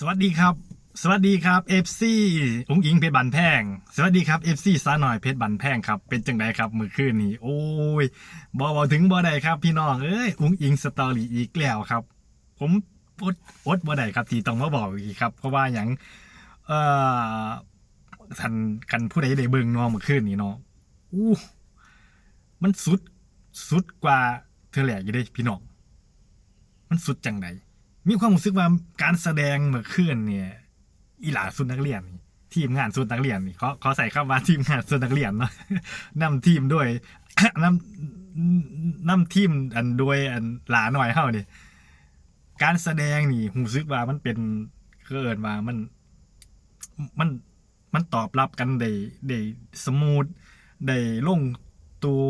สวัสดีครับ สวัสดีครับ FC อุ้งอิงเพชรบันแพง สวัสดีครับ FC สาหน่อยเพชรบันแพงครับ เป็นจังไดครับ มือคืนนี้ โอ้ยบอบอถึงบอใดครับ พี่น้อง เอ้ย อุ้งอิงสตอรี่อีกแล้วครับ ผมอดอดบอใดครับที่ต้องมาบอกอีกครับ เพราะว่าอย่างเอ่อทันกันผู้ใดได้เบิ่งเนอเมื่อคืนนี้เนาะอู้มันสุดสุดกว่าเธอแหลกอยู่เด้พี่น้อง มันสุดจังได มีความรู้สึกว่าการแสดงเมื่อคืนเนี่ยอีหลาสุดนักเรียนนี่ทีมงานสุดนักเรียนนี่เขาเขาใส่คำว่าทีมงานสุดนักเรียนเนาะนำทีมด้วยนำนำทีมอันด้วยอันหลาหน่อยเฮานี่การแสดงนี่รู้สึกว่ามันเป็นเกิดว่ามันมันมันตอบรับกันได้ได้สมูทได้ลงตัว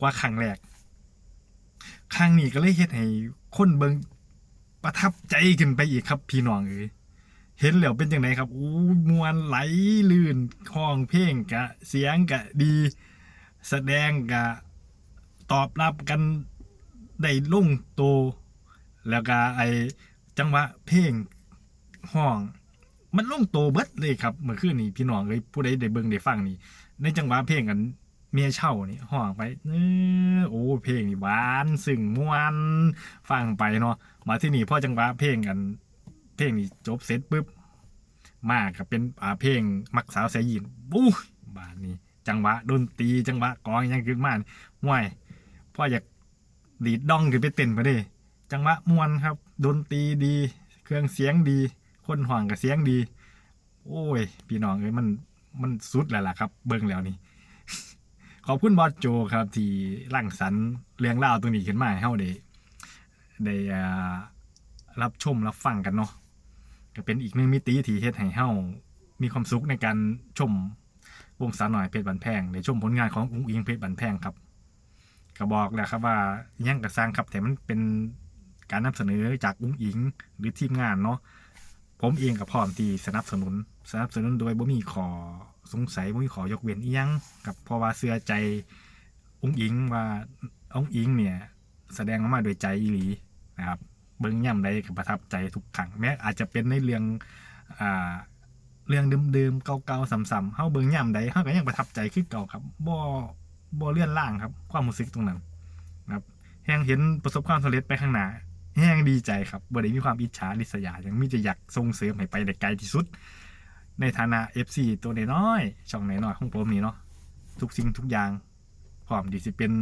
กว่าครั้งแรกครั้งนี้ก็เลยเฮ็ดให้คนเบิง ประทับใจขึ้นไปอีกครับ พี่น้องเอ้ยเห็นแล้วเป็นจังไดครับอู้มวนไหลลื่นคล้องเพลงกะ เสียงกะดี แสดงกะ ตอบรับกันได้ลงโต แล้วก็ไอจังหวะเพลงห้อง มันลงโตเบิดเลยครับเมื่อคืนนี้พี่น้องเอ้ยผู้ใดได้เบิ่งได้ฟังนี่ในจังหวะเพลงกัน เมียเช่านี่ห้องไปเออโอ้เพลงนี่หวานซึ่งม่วนฟังไปเนาะมาที่นี่พ่อจังหวะเพลงกัน เพลงนี่จบเสร็จปุ๊บมากับเป็นอ่าเพลงมักสาวสายยินบู้บานนี้ จังหวะดนตรีจังหวะกองยังขึ้นมาห่วยพ่ออยากดีดดองขึ้นไปเต้นไปเด้จังหวะม่วนครับ ดนตรีดี เครื่องเสียงดี คนห่องกับเสียงดี โอ้ย พี่น้องเอ้ยมันมันสุดแล้วล่ะครับ เบิ่งแล้วนี่ ขอบคุณบอสโจครับ ที่ร่างสรรค์เรื่องเล่าวตรงนี้ขึ้นมาให้เฮาได้ได้อ่ารับชมรับฟังกันเนาะก็เป็นอีกหนึ่งมิติที่เฮ็ดให้เฮามีความสุขในการชมวงสาวหน่อยเพชรบันแพงได้ชมผลงานของอุ้งอิงเพชรบันแพงครับก็บอกแล้วครับว่ายังกระสร้างครับแต่มันเป็นการนำเสนอจากอุ้งอิงหรือทีมงานเนาะผมเองกับพร้อมที่สนับสนุน สนับสนุนโดยบ่มีขอ สงสัยบ่มีขอยกเว้นอีหยังกับเพราะว่าเสื้อใจอุ้งอิงว่าอุ้งอิงเนี่ยแสดงออกมาโดยใจอีหลีนะครับเบิ้งย่ำใดก็ประทับใจทุกครั้งแม้อาจจะเป็นในเรื่องอ่าเรื่องเดิมๆเก่าๆซ้ำๆเฮาเบิ้งย่ำใดเฮาก็ยังประทับใจคือเก่าครับบ่บ่เลื่อนล่างครับความรู้สึกตรงนั้นนะครับแฮงเห็นประสบความสำเร็จไปข้างหน้าแฮงดีใจครับบ่ได้มีความอิจฉาริษยายังมีแต่อยากส่งเสริมให้ไปได้ไกลที่สุด ในฐานะ FC ตัวน้อยๆช่องน้อยๆของผมนี่เนาะทุกสิ่งทุกอย่างพร้อมที่สิเป็น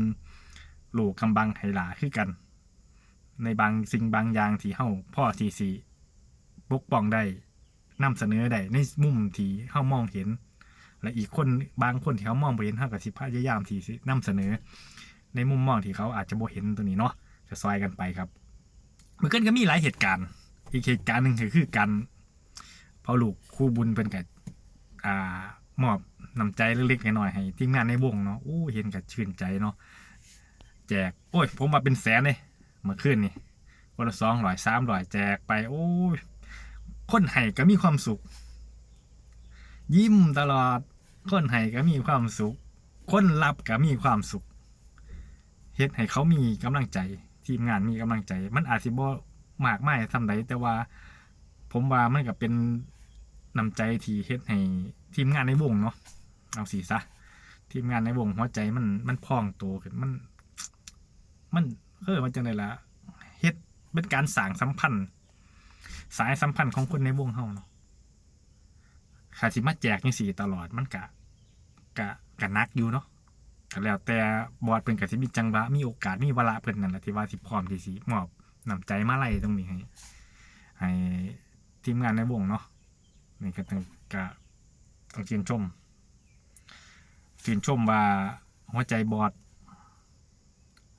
ลูกกำบังไหหลาคือกัน ในบางสิ่งบางอย่างที่เฮาพ่อทีสิปกป้องได้นำเสนอได้ในมุมที่เฮามองเห็น และอีกคนบางคนที่เขามองบ่เห็นเฮาก็สิพยายามที่สินำเสนอ ในมุมมองที่เขาอาจจะบ่เห็นตัวนี้เนาะจะซอยกันไปครับเมื่อกี้ก็มีหลายเหตุการณ์ อีกเหตุการณ์หนึ่งคือการ พอาลูกคู่บุญเป็นกับอ่ามอบนำใจเล็กๆน้อยๆให้ทีมงานในวงเนาะโอ้เห็นกับชื่นใจเนาะแจก โอ้ย ผมมาเป็นแสนเลยเมื่อคืนนี่วันละสองร้อยสามร้อยแจกไป โอ้ย คนให้ก็มีความสุข ยิ้มตลอด คนให้ก็มีความสุข คนรับก็มีความสุขเฮ็ดให้เขามีกำลังใจ ทีมงานมีกำลังใจ มันอาจสิบ่มากมายทำใดแต่ว่า ผมว่ามันก็เป็น นำใจที่เฮ็ดให้ทีมงานในวงเนาะเอาสีซะทีมงานในวงหัวใจมันมันพองโตขึ้นมัน มันเออมันจังไดล่ะเฮ็ดเป็นการสร้างสัมพันธ์ สายสัมพันธ์ของคนในวงเฮาเนาะขาสิมาแจกจังซี่ตลอดมันกะกะกะนักอยู่เนาะก็แล้วแต่บอดเพิ่นก็สิมีจังหวะมีโอกาสมีเวลาเพิ่นนั่นแหละที่ว่าสิพร้อมที่สิมอบนำใจมาไล่ตรงนี้ให้ให้ทีมงานในวงเนาะ นี่ก็ต้องก็ต้องชื่นชมชื่นชมว่าหัวใจบอด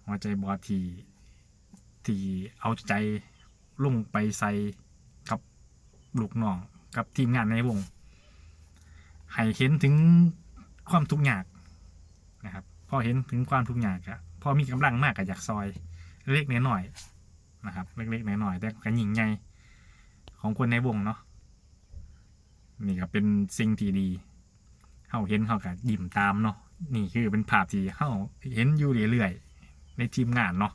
หัวใจบอสที่ที่เอาใจลงไปใส่กับลูกน้องกับทีมงานในวง ให้เห็นถึงความทุกข์ยากนะครับพอเห็นถึงความทุกข์ยากอะพอมีกำลังมากก็อยากซอย เล็กน้อยๆนะครับ เล็กๆน้อยๆแต่ก็ยิ่งใหญ่ของคนในวงเนาะ นี่ก็เป็นสิ่งที่ดีเขาเห็นเขาก็ยิ้มตามเนาะนี่คือเป็นภาพที่เขาเห็นอยู่เรื่อยๆในทีมงานเนาะ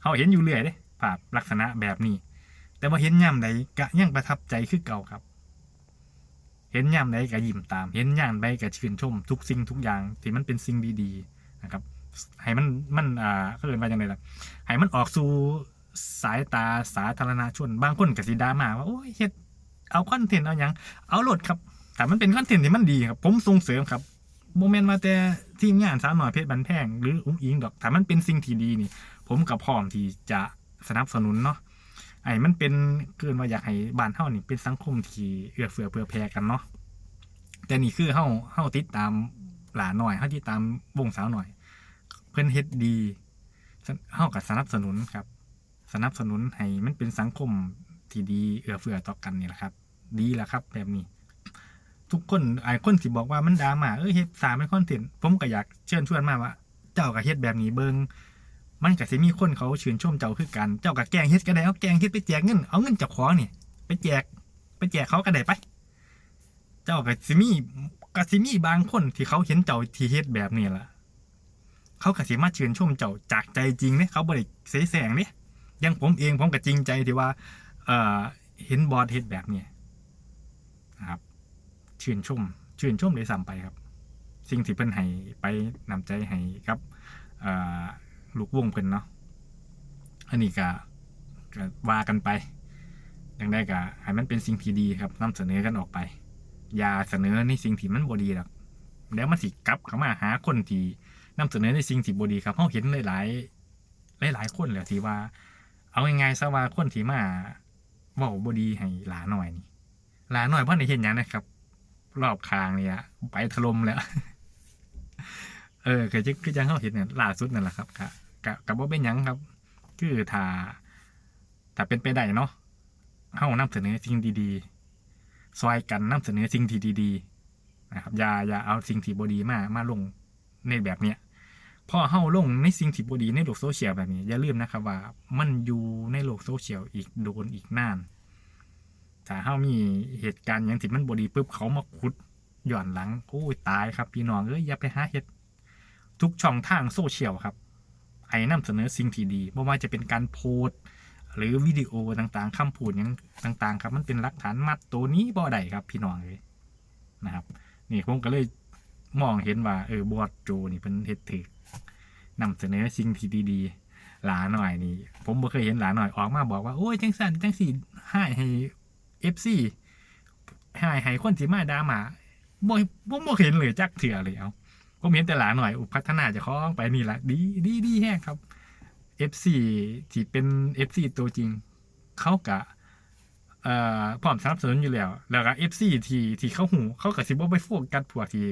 เขาเห็นอยู่เรื่อยเด้ภาพลักษณะแบบนี้ แต่ว่าเห็นย่ำใดก็ยังประทับใจคือเก่าครับ เห็นย่ำใดก็ยิ้มตาม เห็นย่ำใดก็ชื่นชม ทุกสิ่งทุกอย่างที่มันเป็นสิ่งดีๆนะครับให้มันมันอ่าเขาเรียกว่าอย่างไรล่ะให้มันออกสู่สายตาสาธารณชนบางคนก็สิดามาว่าโอ้ยเฮ็ด เอาคอนเทนต์เอาหยังเอาโหลดครับแต่มันเป็นคอนเทนต์ที่มันดีครับ ผมส่งเสริมครับโมเมนต์มาแต่ทีมงานสาวหน่อยเพชรบันแพงหรืออุ้งอิงดอกแต่มันเป็นสิ่งที่ดีนี่ ผมกับพร้อมที่จะสนับสนุนเนาะไอ้มันเป็นเกินว่าอยากให้บ้านเฮานี่เป็นสังคมที่เอื้อเฟื้อเผื่อแผ่กันเนาะแต่นี่คือเฮาเฮาติดตามหลาหน่อยเฮาติดตามวงสาวหน่อย เพิ่นเฮ็ดดีเฮากับสนับสนุนครับ สนับสนุนให้มันเป็นสังคม ที่ดีเอื้อเฟื้อต่อกันนี่แหละครับ ดีแหละครับ แบบนี้ ทุกคนไอ้คนที่บอกว่ามันดราม่าเอ้ยเฮ็ดสามเป็นคอนเทนต์ผมก็อยากเชิญชวนมาว่า เจ้าก็เฮ็ดแบบนี้เบิงมันก็สิมีคนเขาชื่นชมเจ้าคือกัน เจ้าก็แกล้งเฮ็ดก็ได้เอาแกล้งเฮ็ดไปแจกเงินเอาเงินจากของนี่ไปแจก ไปแจกเขาก็ได้ไป เจ้าก็สิมีก็สิมีบางคนที่เขาเห็นเจ้าที่เฮ็ดแบบนี้ล่ะเขาก็สิมาชื่นชมเจ้าจากใจจริงเนี่ยเขาบ่ได้เสแสงเนี่ยยังผมเองผมก็จริงใจที่ว่า เห็นบอสเฮ็ดแบบนี้นะครับชื่นชมชื่นชมเลยซ้ำไปครับ สิ่งที่เพิ่นให้ไปนำใจให้ครับลูกวงเพิ่นเนาะอันนี้ก็ก็ว่ากันไปย่างได้ก็ให้มันเป็นสิ่งที่ดีครับนำเสนอกันออกไป อย่าเสนอในสิ่งที่มันบ่ดีหรอกแล้วมันสิกลับเข้ามาหาคนที่นำเสนอในสิ่งที่บ่ดีครับเฮาเห็นหลายๆหลายๆคนแล้วที่ว่า เอาง่ายๆซะว่าคนที่มา เว้าบ่ดีให้หลาหน่อยนี่หลาหน่อยบ่ได้เห็นยังนะครับ รอบคางเนี่ยไปถล่มแล้ว เออคือจะคือจังเข้าเห็นเนี่ยล่าสุดนั่นแหละครับกะกะกับว่าเป็นยังครับ คือถ้าถ้าเป็นไปได้เนาะเฮานำเสนอสิ่งดีๆซอยกันนำเสนอสิ่งที่ดีๆนะครับอย่าอย่าเอาสิ่งที่บดีมามาลงในแบบเนี้ย พอเฮาลงในสิ่งที่บดีในโลกโซเชียลแบบนี้ อย่าลืมนะครับว่ามันอยู่ในโลกโซเชียลอีกโดนอีกนาน ถ้าเฮามีเหตุการณ์อย่างที่มันบดีปุ๊บเขามาขุดย้อนหลังโอ้ยตายครับ พี่น้องเอ้ยอย่าไปหาเฮ็ดทุกช่องทางโซเชียลครับให้นำเสนอสิ่งที่ดีไม่ว่าจะเป็นการโพสหรือวิดีโอต่างๆคำพูดอย่างต่าง ๆ ครับ มันเป็นหลักฐานมัดตัวนี้บ่ได้ครับ พี่น้องเลยนะครับ นี่ผมก็เลยมองเห็นว่าเออบอดโจนี่เป็นเฮ็ดถึก นำเสนอสิ่งที่ดีๆหลาหน่อยนี่ ผมบ่เคยเห็นหลาหน่อยออกมาบอกว่าโอ้ยจังสันจังสีให้ให้เอฟซีให้ให้คนที่มาดามาบ่ผมบ่เห็นเลยจักเถื่อเลยเอาผมเห็นแต่หลาหน่อยพัฒนาจะคล้าของไปนี่แหละดีดีดีแห้งครับ FC ที่เป็น FC ตัวจริง เขากะเอ่อพร้อมสนับสนุนอยู่แล้ว แล้วก็ FC ที่ที่เขาหู เขาก็สิบ่ไปโฟกัสพวกที่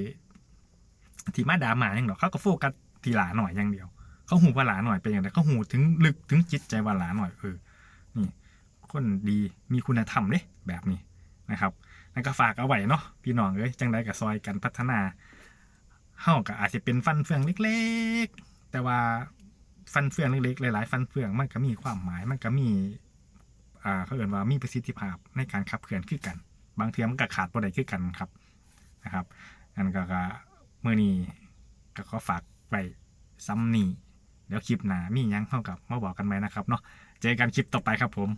ที่มาด่าหมาอย่างหรอกเขาก็โฟกัส ที่หลาหน่อยอย่างเดียว เขาหูว่าหลาหน่อยเป็นอย่างไรเขาหูถึงลึกถึงจิตใจว่าหลาหน่อยเออนี่คนดีมีคุณธรรมเด้แบบนี้นะครับนั่นก็ฝากเอาไว้เนาะพี่น้องเอ้ยจังไดกับซอยกันพัฒนาเฮาก็อาจจะเป็นฟันเฟืองเล็ก ๆ แต่ว่าฟันเฟืองเล็กๆหลายๆฟันเฟืองมันก็มีความหมายมันก็มีอ่าเขาเอ่นว่ามีประสิทธิภาพในการขับเคลื่อนขึ้นกัน บางเทีมันก็ขาดบ่ได้ขึ้นกันครับนะครับนั่นก็ก็มื่อนี้ก็ขอฝาก ไปซ้ำนี่เดี๋ยวคลิปหน้ามียังเข้ากับมาบอกกันไหมนะครับเนาะเจอกันคลิปต่อไปครับผม